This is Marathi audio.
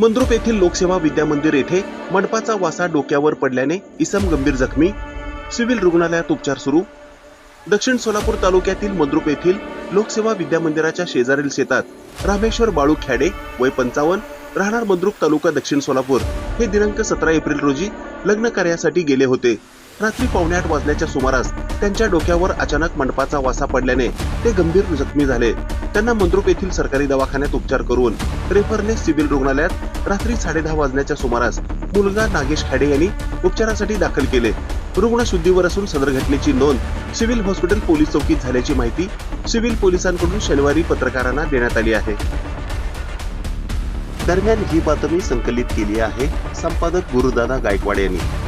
मंद्रुप येथील लोकसेवा विद्या मंदिर येथे मंडपाचा वासा डोक्यावर पडल्याने इसम गंभीर जखमी. सिव्हिल रुग्णालयात उपचार सुरू. दक्षिण सोलापूर तालुक्यातील मंद्रुप येथील लोकसेवा विद्या मंदिराच्या शेजारील शेतात रामेश्वर बाळू खॅडे वय पंचावन्न राहणार मंद्रुप तालुका दक्षिण सोलापूर हे दिनांक सतरा एप्रिल रोजी लग्न कार्यासाठी गेले होते. रात्री पावणे आठ वाजल्याच्या सुमारास त्यांच्या डोक्यावर अचानक मंडपाचा वासा पडल्याने ते गंभीर जखमी झाले. त्यांना मंद्रुप येथील सरकारी दवाखान्यात उपचार करून रेफरने सिव्हिल रुग्णालयात रात्री साडेदहा वाजण्याच्या सुमारास मुलगा नागेश खाडे यांनी उपचारासाठी दाखल केले. रुग्ण शुद्धीवर असून सदर घटनेची नोंद सिव्हिल हॉस्पिटल पोलीस चौकीत झाल्याची माहिती सिव्हिल पोलिसांकडून शनिवारी पत्रकारांना देण्यात आली आहे. दरम्यान ही बातमी संकलित केली आहे संपादक गुरुदादा गायकवाड यांनी.